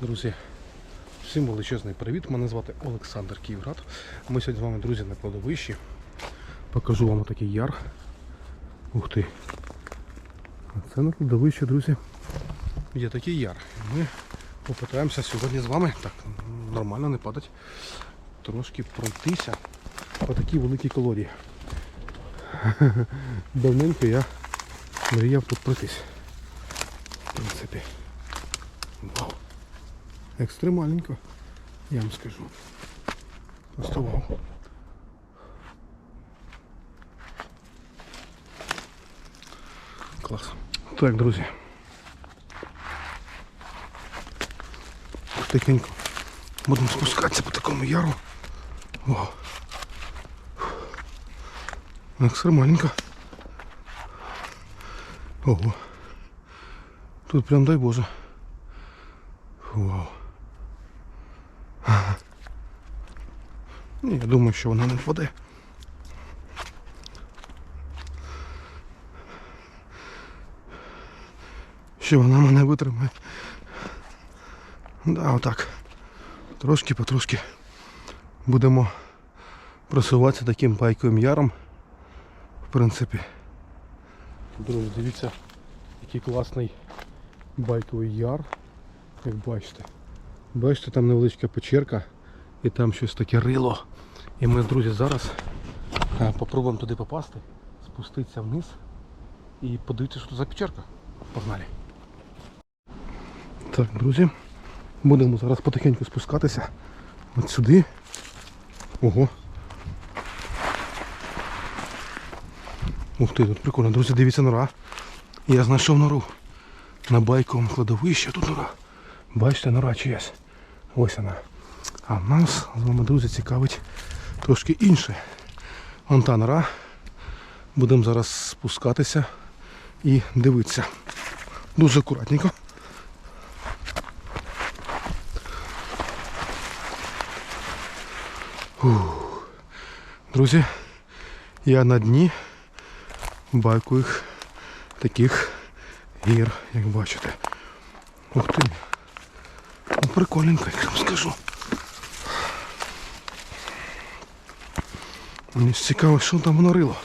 Друзі, всім величезний привіт. Мене звати Олександр Київград. Ми сьогодні з вами, друзі, на кладовищі. Покажу вам такий яр. Ух ти. А Це на кладовищі, друзі. Є такий яр. Ми попитаємося сьогодні з вами, так, нормально не падать, трошки пройтися по такій великій колодії. Давненько я мріяв тут пройтись. В принципі. Вау. Екстремальненько, я вам скажу. Просто вау. Клас. Так, друзі. Тихенько. Будемо спускатися по такому яру. Вау. Екстремальненько. Ого. Тут прям дай Боже. Вау. Я думаю, що вона не впаде. Що вона мене витримає. Да, отак. Трошки потрошки будемо просуватися таким пайковим яром. В принципі. Друзі, дивіться, який класний байковий яр, як бачите. Бачите, там невеличка печерка і там щось таке рило. І ми, друзі, зараз е, попробуємо туди попасти, спуститися вниз і подивитися, що за печерка. Погнали. Так, друзі, будемо зараз потихеньку спускатися от сюди. Ого. Ух ти, тут прикольно, друзі, дивіться нора. Я знайшов нору. На байковому кладовищі тут нора. Бачите, нора чиясь. Ось вона. А нас з вами, друзі, цікавить трошки інше. Вон та нора. Будемо зараз спускатися і дивитися. Дуже акуратненько. Друзі, я на дні байкових таких гір, як бачите. Ух ти. Прикольненько, як вам скажу. Мені цікаво, що там воно рило.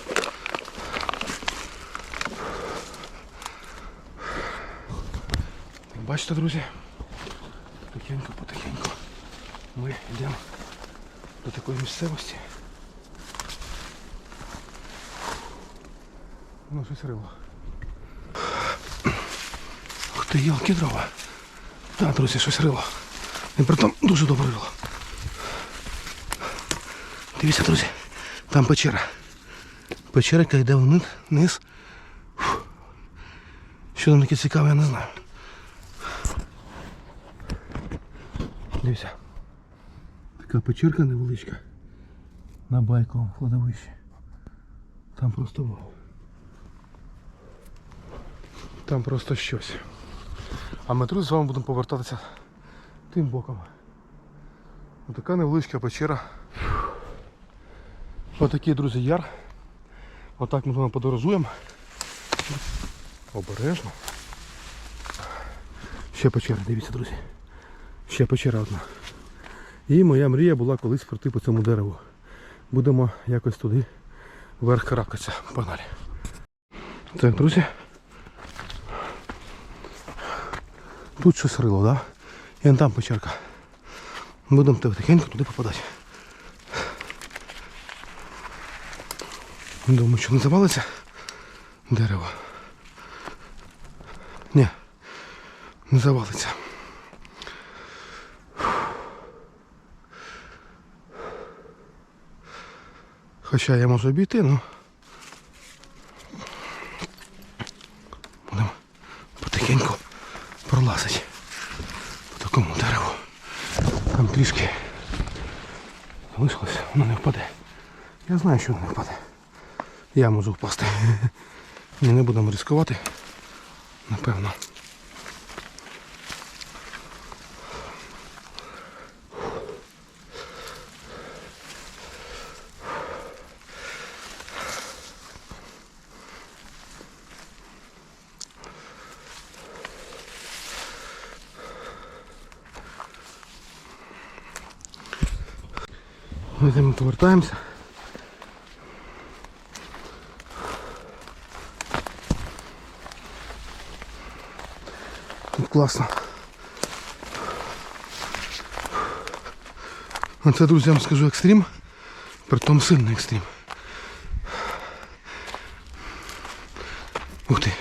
Бачите, друзі? Потихеньку, потихеньку. Ми йдемо до такої місцевості. Ну, щось рило. Ух ти, ялки дрова. Так, друзі, щось рило. І притом дуже добре рило. Дивіться, друзі, там печера. Печера, яка йде вниз. Фух. Що там таке цікаве, я не знаю. Дивіться. Така печерка невеличка. На байковому кладовищі. Там просто. Там просто щось. А ми тут з вами будемо повертатися тим боком. Отака невеличка печера. Отакий, друзі, яр. Отак ми з вами подорожуємо. Обережно. Ще печера, дивіться, друзі. Ще печера одна. І моя мрія була колись пройти по цьому дереву. Будемо якось туди вверх каракатися. Погнали. Так, друзі. Тут щось рило, да? І вон там печерка. Будемо тихенько туди попадати. Думаю, що не завалиться дерево. Ні, не завалиться. Хоча я можу обійти, ну. Будемо потихеньку пролазить по такому дереву. Там трішки залишилось, воно не впаде. Я знаю, що воно не впаде. Я можу впасти. Ми не будемо ризикувати. Напевно. Ми з ним повертаємося. Тут класно. А це, друзі, я вам скажу екстрім, притом сильний екстрім. Ух ти.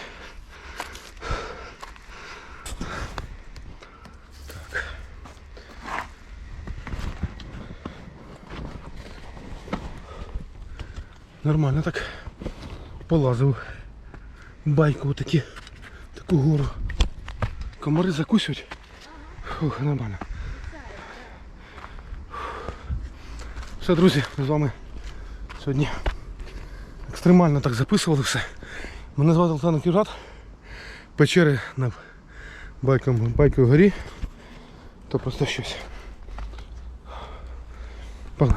Нормально так полазив байку отакі, таку гору. Комари закусують. Фух, нормально. Все, друзі, ми з вами сьогодні екстремально так записували все. Мене звати Олександр Кіжат. Печери на байковій байковій горі. То просто щось. Погнали.